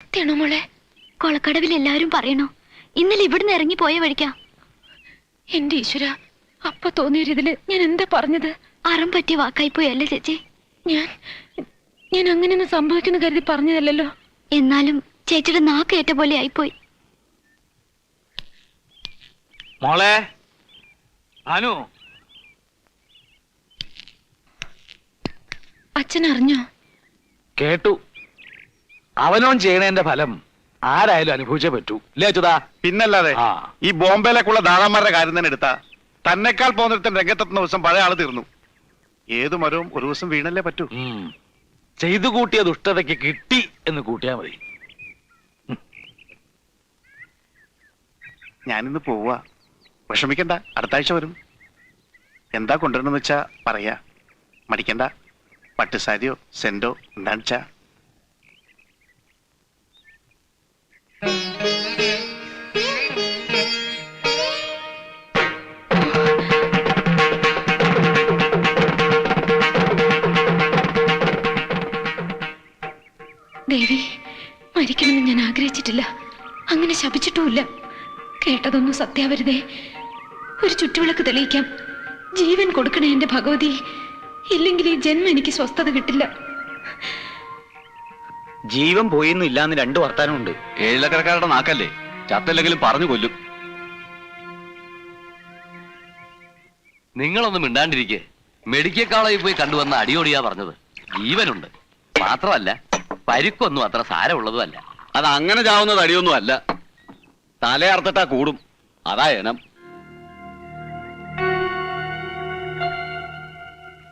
സത്യാണോ മോളെ? കൊളക്കടവിൽ എല്ലാരും പറയണു? ഇന്നലെ ഇവിടുന്ന് ഇറങ്ങി പോയ വഴിക്കാ? എന്റെ ഈശ്വര അപ്പൊ തോന്നിയൊരിതിൽ ഞാൻ എന്താ പറഞ്ഞത്? അറം പറ്റിയ വാക്കായി പോയി അല്ലേ ചേച്ചി? ഞാൻ ഞാൻ അങ്ങനെയൊന്നും സംഭവിക്കുന്നു കരുതി പറഞ്ഞതല്ലല്ലോ. എന്നാലും ചേച്ചിയുടെ നാക്കേറ്റ പോലെ ആയിപ്പോയി. മോളെ അനു. അച്ഛൻ അറിഞ്ഞോ കേട്ടു. അവനോൻ ചെയ്യണേന്റെ ഫലം ആരായാലും അനുഭവിച്ചേ പറ്റൂ. ഇല്ലേ അച്യുതാ? പിന്നല്ലാതെ ആ. ഈ ബോംബെയിലേക്കുള്ള ദാദാമാരുടെ കാര്യം തന്നെ എടുത്താ. തന്നെക്കാൾ പോകുന്നിടത്തും രംഗത്തെത്തുന്ന ദിവസം പഴയ ആൾ തീർന്നു. ഏതു മരവും ഒരു ദിവസം വീണല്ലേ പറ്റൂ. ഉം. ചെയ്തു കൂട്ടിയ ദുഷ്ടതയ്ക്ക് കിട്ടി എന്ന് കൂട്ടിയാ മതി. ഞാനിന്ന് പോവാ. വിഷമിക്കണ്ട അടുത്ത ആഴ്ച വരും. എന്താ കൊണ്ടുവരണമെന്ന് വെച്ചാ പറയാ. മടിക്കണ്ട. പട്ടുസാരിയോ സെന്റോ എന്താണെന്ന് വെച്ചാ സത്യാവരുതേ ഒരു ചുറ്റുവിളക്ക് തെളിയിക്കാം. ജീവൻ കൊടുക്കണേ എന്റെ ഭഗവതി. ഇല്ലെങ്കിൽ ഈ ജന്മം എനിക്ക് സ്വസ്ഥത കിട്ടില്ല. ജീവൻ പോയിന്നും ഇല്ലാന്ന് രണ്ടു വർത്താനമുണ്ട്. ഏഴിലക്കരക്കാരുടെ നാക്കല്ലേ? ചത്തല്ലെങ്കിലും പറഞ്ഞു കൊല്ലും. നിങ്ങളൊന്നും മിണ്ടാണ്ടിരിക്കെ. മെഡിക്കൽ കോളേജിൽ പോയി കണ്ടുവന്ന അടിയോടിയാ പറഞ്ഞത്. ജീവനുണ്ട്. മാത്രമല്ല പരിക്കൊന്നും അത്ര സാരമുള്ളതുമല്ല. അത് അങ്ങനെ ചാവുന്നത് അടിയൊന്നും അല്ല തലയർത്തിട്ടാ കൂടും. അതാ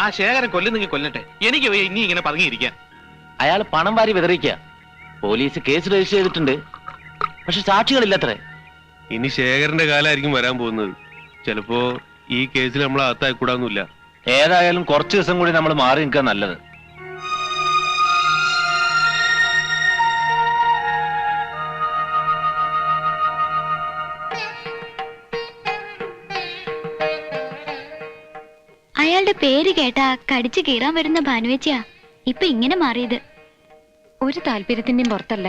ആ ശേഖരൻ കൊല്ലുന്നെങ്കിൽ കൊല്ലട്ടെ. എനിക്ക് വയ്യ ഇനി ഇങ്ങനെ പതുങ്ങിയിരിക്കാൻ. അയാൾ പണം വാരി വിതറിക്കുക പോലീസ് കേസ് രജിസ്റ്റർ ചെയ്തിട്ടുണ്ട്. പക്ഷെ സാക്ഷികളില്ലത്രേ ഇനി ശേഖരന്റെ കാലമായിരിക്കും വരാൻ പോകുന്നത്. ചിലപ്പോ ഈ കേസിൽ നമ്മൾ അകത്തായിക്കൂടാന്നില്ല ഏതായാലും കുറച്ച് ദിവസം കൂടി നമ്മൾ മാറി നിൽക്കാൻ നല്ലത്. അയാളുടെ കേട്ടാ കടിച്ചു കീറാൻ വരുന്ന ഭാനുവേച്ചിയാ. ഇപ്പൊ ഇങ്ങനെ മാറിയത്. ഒരു താല്പര്യത്തിന്റെയും പുറത്തല്ല.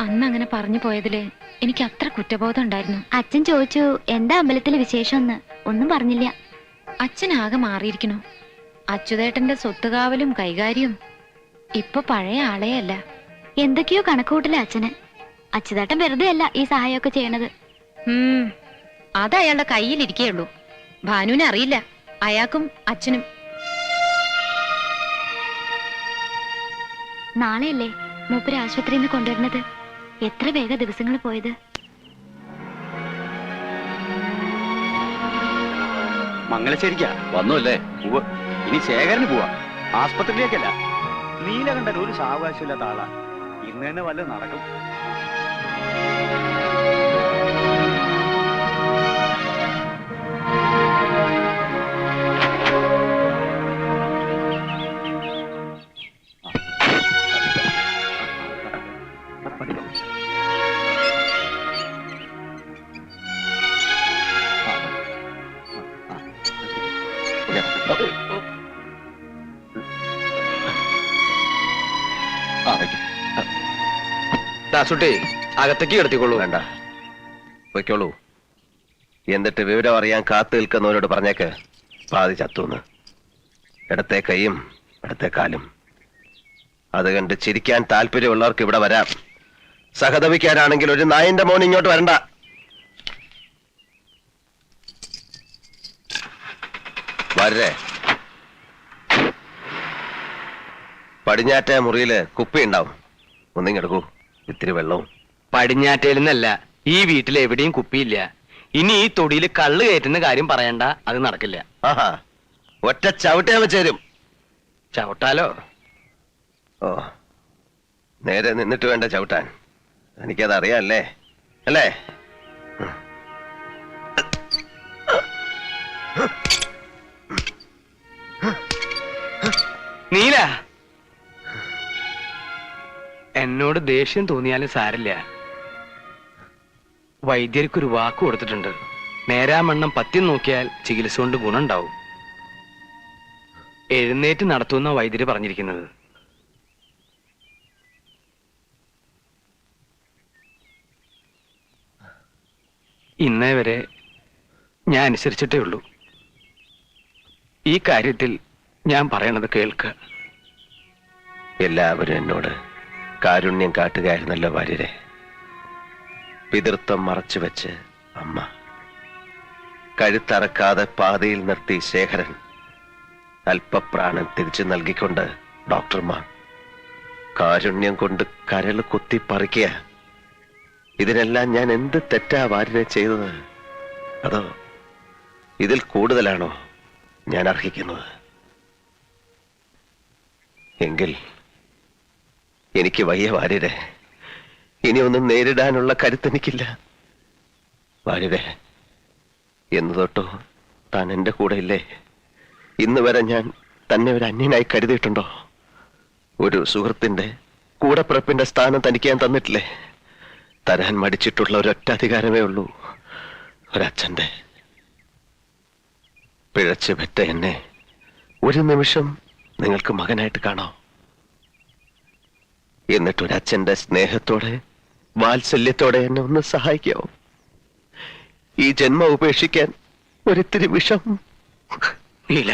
അന്ന് അങ്ങനെ പറഞ്ഞു പോയതിൽ എനിക്ക് അത്ര കുറ്റബോധം ഉണ്ടായിരുന്നു. അച്ഛൻ ചോദിച്ചു എന്താ അമ്പലത്തിലെ വിശേഷം എന്ന് ഒന്നും പറഞ്ഞില്ല. അച്ഛൻ ആകെ മാറിയിരിക്കണു അച്യുതേട്ടന്റെ സ്വത്തുകാവലും കൈകാര്യവും ഇപ്പൊ പഴയ ആളെയല്ല എന്തൊക്കെയോ കണക്കുകൂട്ടില്ല അച്ഛന്. അച്യുതേട്ടൻ വെറുതെ അല്ല ഈ സഹായമൊക്കെ ചെയ്യണത്. ഉം, അത് അയാളുടെ കയ്യിലിരിക്കേയുള്ളൂ ഭാനുവിനെ അറിയില്ല. അയാൾക്കും അച്ഛനും. നാളെയല്ലേ മൂപ്പര് ആശുപത്രിയിൽ നിന്ന് കൊണ്ടുവരുന്നത്? എത്ര വേഗ ദിവസങ്ങൾ പോയത്? മംഗലശ്ശേരിക്കാ. വന്നു അല്ലേ ഉവ്വ്. ഇനി ശേഖരന് പോവാ. ആസ്പത്രിയിലേക്കല്ല. നീലകണ്ഠൻ ഒരു സാവകാശമില്ലാത്ത ആളാ. ഇന്ന് തന്നെ വല്ല നടക്കും. ദാസുട്ടി അകത്തേക്ക് കിടത്തിക്കൊള്ളൂ വേണ്ട. പൊയ്ക്കോളൂ. എന്നിട്ട് വിവരം അറിയാൻ കാത്തു നിൽക്കുന്നവരോട് പറഞ്ഞേക്ക്. പാതി ചത്തുന്ന്. ഇടത്തെ കൈയും ഇടത്തെ കാലും. അത് കണ്ട് ചിരിക്കാൻ താല്പര്യമുള്ളവർക്ക് ഇവിടെ വരാം. സഹതപിക്കാനാണെങ്കിൽ ഒരു നായന്റെ മോൻ ഇങ്ങോട്ട് വരണ്ട. വരേ പടിഞ്ഞാറ്റ മുറിയിൽ കുപ്പി ഉണ്ടാവും ഒന്നിങ്ങെടുക്കൂ ഇത്തിരി വെള്ളവും. പടിഞ്ഞാറ്റയിൽ നിന്നല്ല ഈ വീട്ടിൽ എവിടെയും കുപ്പിയില്ല. ഇനി ഈ തൊടിയിൽ കള്ള് കയറ്റുന്ന കാര്യം പറയണ്ട അത് നടക്കില്ല. ആഹാ ഒറ്റ ചവിട്ടേ ചേരും. ചവിട്ടാലോ? ഓ നേരെ നിന്നിട്ട് വേണ്ട ചവിട്ടാൻ. എനിക്കത് അറിയാല്ലേ? അല്ലേ? നീല എന്നോട് ദേഷ്യം തോന്നിയാലും സാരില്ല. വൈദ്യർക്കൊരു വാക്ക് കൊടുത്തിട്ടുണ്ട്. നേരാമണ്ണം പത്യം നോക്കിയാൽ ചികിത്സ കൊണ്ട് ഗുണമുണ്ടാവും. എഴുന്നേറ്റ് നടത്തുന്ന വൈദ്യര് പറഞ്ഞിരിക്കുന്നത്. ഇന്നേ വരെ ഞാൻ അനുസരിച്ചിട്ടേ ഉള്ളൂ. ഈ കാര്യത്തിൽ ഞാൻ പറയണത് കേൾക്കുക എല്ലാവരും എന്നോട് കാരുണ്യം കാട്ടുകയായിരുന്നല്ലോ ഭാര്യരെ പിതൃത്വം മറച്ചു വെച്ച് അമ്മ. കഴുത്തറക്കാതെ പാതയിൽ നിർത്തി ശേഖരൻ അല്പപ്രാണൻ തിരിച്ചു നൽകിക്കൊണ്ട് ഡോക്ടർമാർ കാരുണ്യം കൊണ്ട് കരൾ കുത്തി പറിക്കുക. ഇതിനെല്ലാം ഞാൻ എന്ത് തെറ്റാ വാര്യനെ ചെയ്തത്? അതോ ഇതിൽ കൂടുതലാണോ ഞാൻ അർഹിക്കുന്നത്? എങ്കിൽ എനിക്ക് വയ്യ വാര്യരെ. ഇനി ഒന്നും നേരിടാനുള്ള കരുത്തെനിക്കില്ല. വാര്യരെ എന്ന് തൊട്ടോ താൻ എന്റെ കൂടെ ഇല്ലേ? ഇന്ന് വരെ ഞാൻ തന്നെ ഒരു അന്യനായി കരുതിയിട്ടുണ്ടോ? ഒരു സുഹൃത്തിന്റെ കൂടപ്പിറപ്പിന്റെ സ്ഥാനം തനിക്ക് ഞാൻ തന്നിട്ടില്ലേ? തരാൻ മടിച്ചിട്ടുള്ള ഒരൊറ്റ അധികാരമേ ഉള്ളൂ. ഒരച്ഛന്റെ പിഴച്ചു പെറ്റ എന്നെ ഒരു നിമിഷം നിങ്ങൾക്ക് മകനായിട്ട് കാണാം. എന്നിട്ട് ഒരു അച്ഛന്റെ സ്നേഹത്തോടെ വാത്സല്യത്തോടെ എന്നെ ഒന്ന് സഹായിക്കാവോ ഈ ജന്മം ഉപേക്ഷിക്കാൻ ഒരിത്തിരി വിഷം. ഇല്ല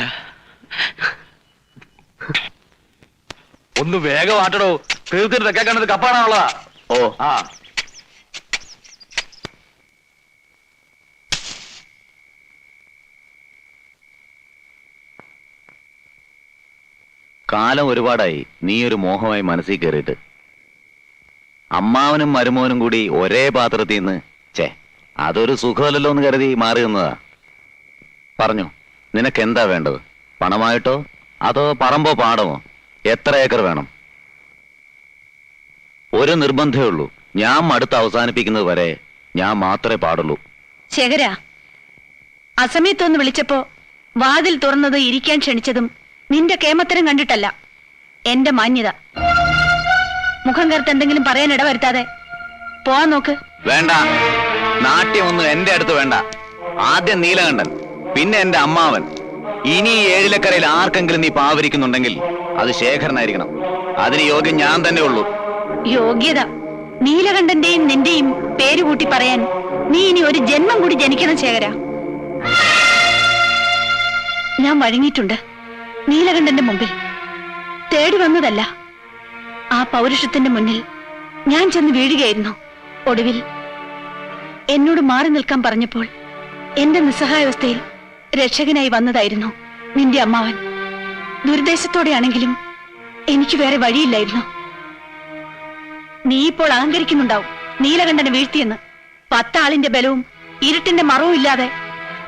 ഒന്ന് വേഗം ആട്ടടോ തീർത്തിട്ട് തെക്കേ കണ്ടത് കപ്പാണുള്ളതാ ഓ. ആ. കാലം ഒരുപാടായി. നീ ഒരു മോഹമായി മനസ്സിൽ കയറിയിട്ട്. അമ്മാവനും മരുമോനും കൂടി ഒരേ പാത്രത്തിൽ നിന്ന് ചേ അതൊരു സുഖമല്ലല്ലോ എന്ന് കരുതി മാറി നിന്നതാ. പറഞ്ഞു നിനക്ക് എന്താ വേണ്ടത്? പണമായിട്ടോ? അതോ പറമ്പോ പാടമോ? എത്ര ഏക്കർ വേണം? ഒരു നിർബന്ധമേ ഉള്ളൂ. ഞാൻ മടുത്ത് അവസാനിപ്പിക്കുന്നത് വരെ ഞാൻ മാത്രമേ പാടുള്ളൂ. ശേഖര അസമയത്തൊന്ന് വിളിച്ചപ്പോ വാതിൽ തുറന്നത് ഇരിക്കാൻ ക്ഷണിച്ചതും നിന്റെ കേമത്തരം കണ്ടിട്ടല്ല. എന്റെ മാന്യത. മുഖം കറുത്ത് എന്തെങ്കിലും പറയാൻ ഇടവരുത്താതെ. പോവാൻ നോക്ക്. വേണ്ട. നാട്യമൊന്നും എന്റെ അടുത്ത് വേണ്ട. ആദ്യം നീലകണ്ഠൻ പിന്നെ എന്റെ അമ്മാവൻ. ഇനി ഏഴിലക്കരയിൽ ആർക്കെങ്കിലും നീ പാവരിക്കുന്നുണ്ടെങ്കിൽ അത് ശേഖരനായിരിക്കണം. അതിന് യോഗ്യം ഞാൻ തന്നെ ഉള്ളൂ. യോഗ്യത. നീലകണ്ഠന്റെയും നിന്റെയും പേര് കൂട്ടി പറയാൻ നീ ഇനി ഒരു ജന്മം കൂടി ജനിക്കണം ശേഖര. ഞാൻ വഴങ്ങിയിട്ടുണ്ട്. നീലകണ്ഠന്റെ മുമ്പിൽ. തേടി വന്നതല്ല. ആ പൗരുഷത്തിന്റെ മുന്നിൽ ഞാൻ ചെന്ന് വീഴുകയായിരുന്നു. ഒടുവിൽ എന്നോട് മാറി നിൽക്കാൻ പറഞ്ഞപ്പോൾ എന്റെ നിസ്സഹായാവസ്ഥയിൽ രക്ഷകനായി വന്നതായിരുന്നു നിന്റെ അമ്മാവൻ. ദുരുദ്ദേശത്തോടെയാണെങ്കിലും എനിക്ക് വേറെ വഴിയില്ലായിരുന്നു. നീ ഇപ്പോൾ അഹങ്കരിക്കുന്നുണ്ടാവും. നീലകണ്ഠനെ വീഴ്ത്തിയെന്ന്. പത്താളിന്റെ ബലവും ഇരുട്ടിന്റെ മറവും ഇല്ലാതെ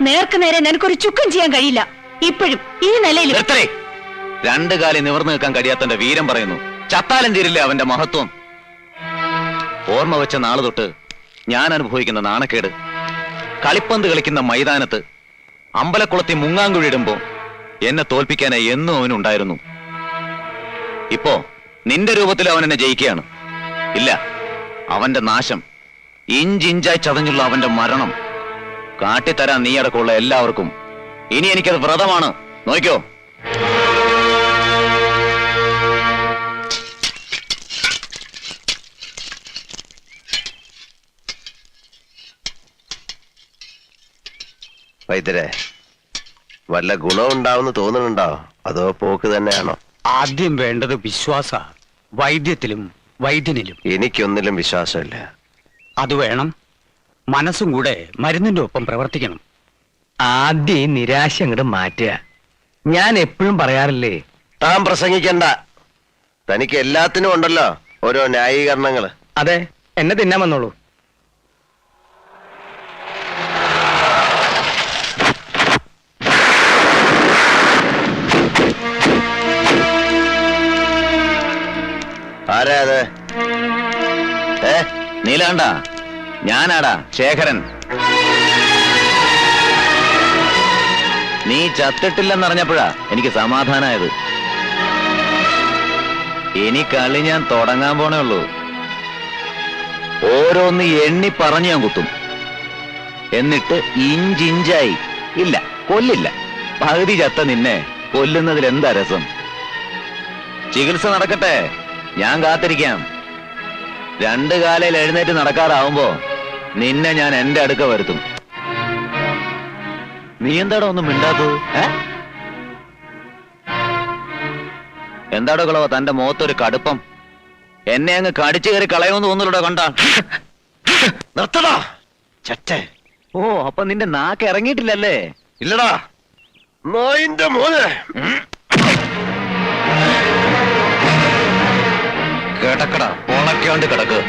നേർക്ക് നേരെ നിനക്കൊരു ചുക്കം ചെയ്യാൻ കഴിയില്ല. ഇപ്പോഴും ഈ നിലയിൽ രണ്ടു കാലി നിവർന്നു നിൽക്കാൻ കഴിയാത്തന്റെ വീരം പറയുന്നു. ചത്താലും തീരില്ലേ അവന്റെ മഹത്വം. ഓർമ്മ വെച്ച നാളെ തൊട്ട് ഞാൻ അനുഭവിക്കുന്ന നാണക്കേട്. കളിപ്പന്ത് കളിക്കുന്ന മൈതാനത്ത് അമ്പലക്കുളത്തിൽ മുങ്ങാങ്കുഴിയിടുമ്പോ എന്നെ തോൽപ്പിക്കാനായി എന്നും അവനുണ്ടായിരുന്നു ഇപ്പോ നിന്റെ രൂപത്തിൽ അവൻ എന്നെ ജയിക്കുകയാണ്. ഇല്ല അവന്റെ നാശം ഇഞ്ചിഞ്ചായി ചതഞ്ഞുള്ള അവന്റെ മരണം. കാട്ടിത്തരാൻ നീ അടക്കമുള്ള എല്ലാവർക്കും ഇനി എനിക്കത് വ്രതമാണ്. നോക്കിയോ? വൈദ്യരെ വല്ല ഗുണം ഉണ്ടാവുമെന്ന് തോന്നുന്നുണ്ടോ? അതോ പോക്ക് തന്നെയാണോ? ആദ്യം വേണ്ടത് വിശ്വാസ വൈദ്യത്തിലും വൈദ്യനിലും. എനിക്കൊന്നിലും വിശ്വാസമില്ല. അത് വേണം. മനസ്സും കൂടെ മരുന്നിന്റെ ഒപ്പം പ്രവർത്തിക്കണം. ആദ്യം ഈ നിരാശ അങ്ങോട്ട് മാറ്റുക. ഞാൻ എപ്പോഴും പറയാറില്ലേ താൻ പ്രസംഗിക്കണ്ട. തനിക്ക് എല്ലാത്തിനും ഉണ്ടല്ലോ ഓരോ ന്യായീകരണങ്ങൾ. അതെ എന്നെ തിന്നാൻ വന്നോളൂ. ആരാ അത്? ഏ? നീലാണ്ടാ ഞാനാടാ ശേഖരൻ. നീ ചത്തിട്ടില്ലെന്നറിഞ്ഞപ്പോഴാ എനിക്ക് സമാധാനായത്. ഇനി കളി ഞാൻ തുടങ്ങാൻ പോണേ ഉള്ളൂ. ഓരോന്ന് എണ്ണി പറഞ്ഞു ഞാൻ കുത്തും. എന്നിട്ട് ഇഞ്ചിഞ്ചായി. ഇല്ല കൊല്ലില്ല. പകുതി ചത്ത നിന്നെ കൊല്ലുന്നതിൽ എന്താ രസം? ചികിത്സ നടക്കട്ടെ ഞാൻ കാത്തിരിക്കാം. രണ്ട് കാലയിൽ എഴുന്നേറ്റ് നടക്കാറാവുമ്പോ നിന്നെ ഞാൻ എന്റെ അടുക്ക വരുത്തും. നീ എന്താടോ ഒന്നും മിണ്ടാത്തത്? എന്താടോ കളവ തന്റെ മുഖത്തൊരു കടുപ്പം? എന്നെ അങ്ങ് കടിച്ചു കയറി കളയുമെന്ന് തോന്നുന്നുണ്ടോ കണ്ട? നിർത്തടാ. ചട്ടെ ഓ അപ്പൊ നിന്റെ നാക്ക് ഇറങ്ങിയിട്ടില്ലല്ലേ? ഇല്ലടാ. നോയിന്റെ മോനെ. കിടക്കട ഉണക്കാണ്ട് കിടക്ക്.